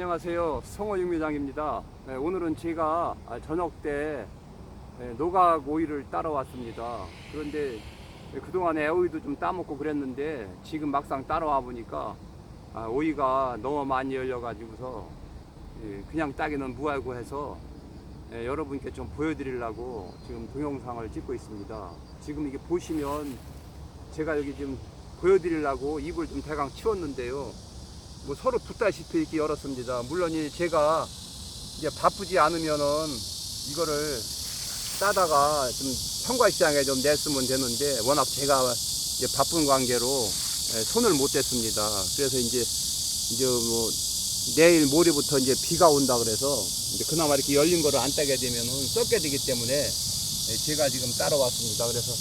안녕하세요. 성호 육미장입니다. 네, 오늘은 제가 아, 저녁 때 네, 노각 오이를 따러 왔습니다. 그런데 네, 그동안에 오이도 좀 따먹고 그랬는데 지금 막상 따라와 보니까 아, 오이가 너무 많이 열려가지고서 예, 그냥 따기는 무하고 해서 예, 여러분께 좀 보여드리려고 지금 동영상을 찍고 있습니다. 지금 이게 보시면 제가 여기 지금 보여드리려고 입을 좀 대강 치웠는데요. 뭐 서로 붙다시피 이렇게 열었습니다. 물론 이 제가 이제 바쁘지 않으면은 이거를 따다가 좀 청과시장에 좀 냈으면 되는데 워낙 제가 이제 바쁜 관계로 예, 손을 못 댔습니다. 그래서 이제 이제 뭐 내일 모레부터 이제 비가 온다 그래서 이제 그나마 이렇게 열린 거를 안 따게 되면은 썩게 되기 때문에 예, 제가 지금 따라왔습니다. 그래서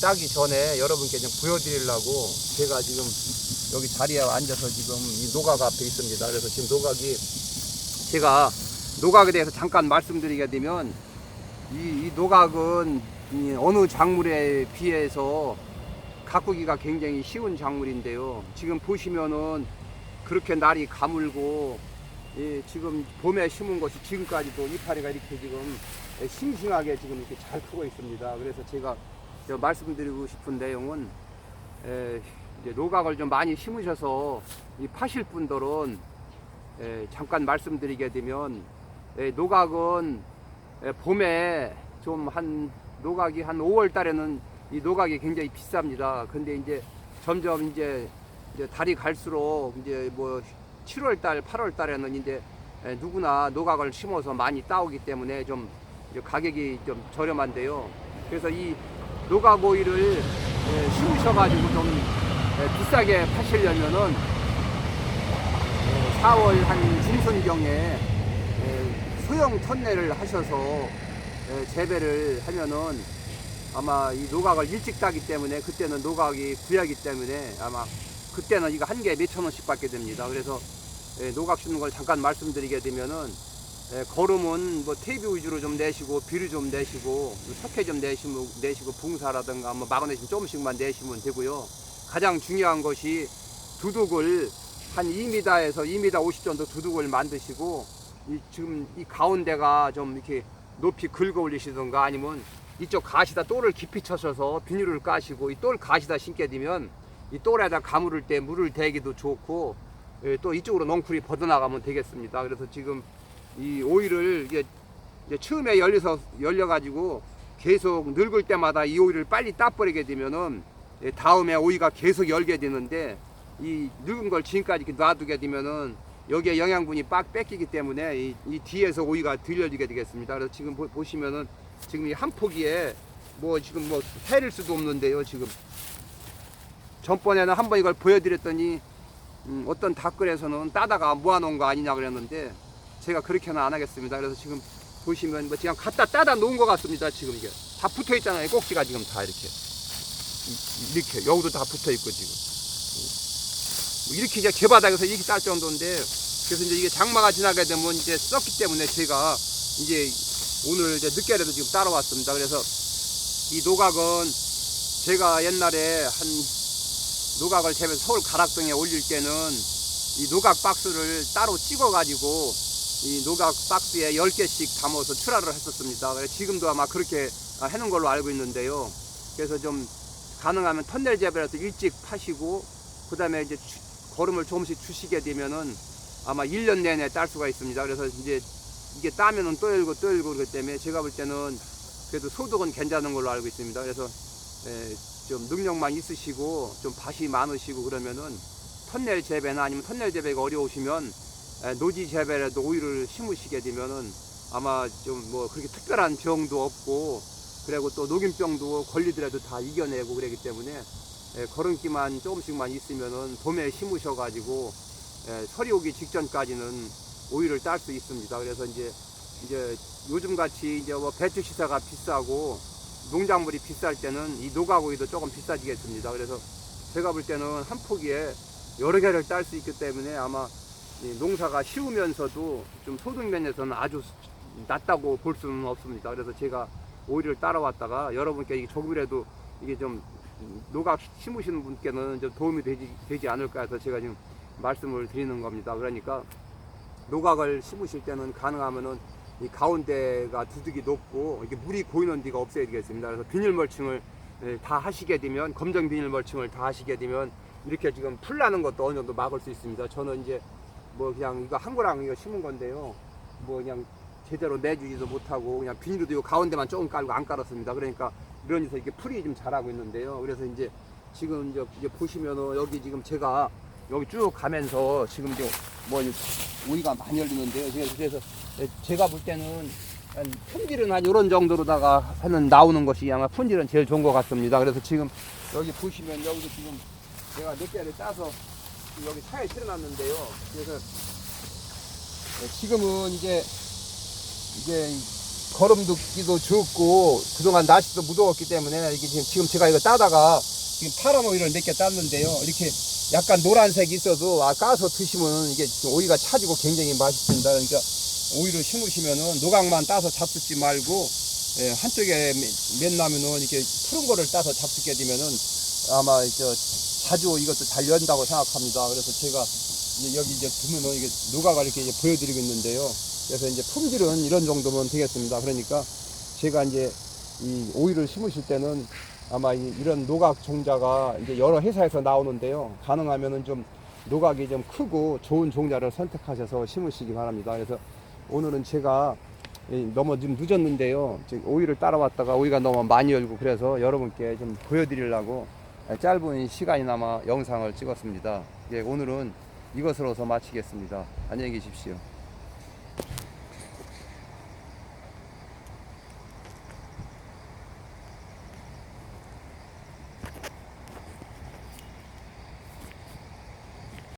따기 전에 여러분께 좀 보여드리려고 제가 지금 여기 자리에 앉아서 지금 이 노각 앞에 있습니다. 그래서 지금 노각이 제가 노각에 대해서 잠깐 말씀드리게 되면 이, 이 노각은 이 어느 작물에 비해서 가꾸기가 굉장히 쉬운 작물인데요. 지금 보시면은 그렇게 날이 가물고 예, 지금 봄에 심은 것이 지금까지도 이파리가 이렇게 지금 예, 싱싱하게 지금 이렇게 잘 크고 있습니다. 그래서 제가 저 말씀드리고 싶은 내용은 에, 노각을 좀 많이 심으셔서 이 파실 분들은 에, 잠깐 말씀드리게 되면 에, 노각은 에, 봄에 좀 한 노각이 한 5월 달에는 이 노각이 굉장히 비쌉니다. 근데 이제 점점 이제 이제 달이 갈수록 이제 뭐 7월 달, 8월 달에는 이제 에, 누구나 노각을 심어서 많이 따오기 때문에 좀 이제 가격이 좀 저렴한데요. 그래서 이 노각 예, 심으셔가지고 좀 예, 비싸게 파시려면은 예, 4월 한 중순경에 예, 소형 턴내를 하셔서 예, 재배를 하면은 아마 이 노각을 일찍 따기 때문에 그때는 노각이 구하기 때문에 아마 그때는 이거 한 개에 몇천 원씩 받게 됩니다. 그래서 예, 노각 심는 걸 잠깐 말씀드리게 되면은 예, 거름은 뭐 테이프 위주로 좀 내시고 비료 좀 내시고 석회 좀 내시고 내시고 붕사라든가 뭐 마그네슘 조금씩만 내시면 되고요. 가장 중요한 것이 두둑을 한 2m에서 2m 50 정도 두둑을 만드시고 이 지금 이 가운데가 좀 이렇게 높이 긁어 올리시던가 아니면 이쪽 가시다 똘을 깊이 쳐셔서 비닐을 까시고 이똘 가시다 심게 되면 이 똘에다 가물을 때 물을 대기도 좋고 예, 또 이쪽으로 넝쿨이 뻗어나가면 되겠습니다. 그래서 지금 이 오이를 이게 처음에 열려서 열려가지고 계속 늙을 때마다 이 오이를 빨리 따버리게 되면은 예, 다음에 오이가 계속 열게 되는데 이 늙은 걸 지금까지 이렇게 놔두게 되면은 여기에 영양분이 빡 뺏기기 때문에 이, 이 뒤에서 오이가 덜 열리게 되겠습니다. 그래서 지금 보, 보시면은 지금 이 한 포기에 뭐 지금 뭐 해릴 수도 없는데요. 지금 전번에는 한번 이걸 보여드렸더니 음, 어떤 댓글에서는 따다가 모아놓은 거 아니냐 그랬는데 제가 그렇게는 안 하겠습니다. 그래서 지금 보시면 뭐 지금 갖다 따다 놓은 것 같습니다. 지금 이게 다 붙어 있잖아요. 꼭지가 지금 다 이렇게 이- 이렇게 여기도 다 붙어 있고 지금 뭐 이렇게 이제 개바닥에서 이렇게 딸 정도인데 그래서 이제 이게 장마가 지나게 되면 이제 썩기 때문에 제가 이제 오늘 이제 늦게라도 지금 따라왔습니다. 그래서 이 노각은 제가 옛날에 한 노각을 재면 서울 가락동에 올릴 때는 이 노각 박스를 따로 찍어 가지고 이 노각 박스에 10개씩 담아서 출하를 했었습니다. 지금도 아마 그렇게 아, 해놓은 걸로 알고 있는데요. 그래서 좀 가능하면 턴넬 재배라서 일찍 파시고 그 다음에 이제 주- 거름을 조금씩 주시게 되면은 아마 1년 내내 딸 수가 있습니다. 그래서 이제 이게 따면은 또 열고 또 열고 그렇기 때문에 제가 볼 때는 그래도 소득은 괜찮은 걸로 알고 있습니다. 그래서 에, 좀 능력만 있으시고 좀 밭이 많으시고 그러면은 턴넬 재배나 아니면 턴넬 재배가 어려우시면 에, 노지 재배라도 오이를 심으시게 되면은 아마 좀 뭐 그렇게 특별한 병도 없고 그리고 또 녹균병도 걸리더라도 다 이겨내고 그러기 때문에 에, 걸음기만 조금씩만 있으면은 봄에 심으셔가지고 에, 설이 오기 직전까지는 오이를 딸 수 있습니다. 그래서 이제 이제 요즘 같이 이제 뭐 배추 시사가 비싸고 농작물이 비쌀 때는 이 노가오이도 조금 비싸지겠습니다. 그래서 제가 볼 때는 한 포기에 여러 개를 딸 수 있기 때문에 아마 이 농사가 쉬우면서도 좀 소득 면에서는 아주 낮다고 볼 수는 없습니다. 그래서 제가 오이를 따라왔다가 여러분께 이게 조금이라도 이게 좀 노각 심으시는 분께는 좀 도움이 되지, 되지 않을까 해서 제가 지금 말씀을 드리는 겁니다. 그러니까 노각을 심으실 때는 가능하면은 이 가운데가 두둑이 높고 이렇게 물이 고이는 데가 없어야 되겠습니다. 그래서 비닐 멀칭을 예, 다 하시게 되면 검정 비닐 멀칭을 다 하시게 되면 이렇게 지금 풀 나는 것도 어느 정도 막을 수 있습니다. 저는 이제 뭐 그냥 이거 한 거랑 이거 심은 건데요. 뭐 그냥 제대로 내주지도 못하고 그냥 비닐도 이 가운데만 조금 깔고 안 깔았습니다. 그러니까 이러면서 이렇게 풀이 좀 자라고 있는데요. 그래서 이제 지금 이제, 보시면은 여기 지금 제가 여기 쭉 가면서 지금 이제 뭐 오이가 많이 열리는데요. 그래서, 제가 볼 때는 한 품질은 한 이런 정도로다가 하는 나오는 것이 아마 품질은 제일 좋은 것 같습니다. 그래서 지금 여기 보시면 여기도 지금 제가 몇 개를 따서 여기 차에 실어놨는데요. 그래서 지금은 이제 이제 걸음도기도 적고 그동안 날씨도 무더웠기 때문에 이게 지금, 제가 이거 따다가 지금 파란 오이를 몇 개 땄는데요. 이렇게 약간 노란색이 있어도 아 까서 드시면 이게 오이가 차지고 굉장히 맛있습니다. 그러니까 오이를 심으시면은 노각만 따서 잡수지 말고 예, 한쪽에 맨 나면은 이렇게 푸른 거를 따서 잡수게 되면은 아마 저 자주 이것도 잘 연다고 생각합니다. 그래서 제가 여기 이제 보면은 이게 노각을 이렇게 보여드리고 있는데요. 그래서 이제 품질은 이런 정도면 되겠습니다. 그러니까 제가 이제 이 오이를 심으실 때는 아마 이, 이런 노각 종자가 이제 여러 회사에서 나오는데요. 가능하면은 좀 노각이 좀 크고 좋은 종자를 선택하셔서 심으시기 바랍니다. 그래서 오늘은 제가 이, 너무 좀 늦었는데요. 지금 오이를 따라왔다가 오이가 너무 많이 열고 그래서 여러분께 좀 보여드리려고 짧은 시간이나마 영상을 찍었습니다. 예, 오늘은 이것으로서 마치겠습니다. 안녕히 계십시오.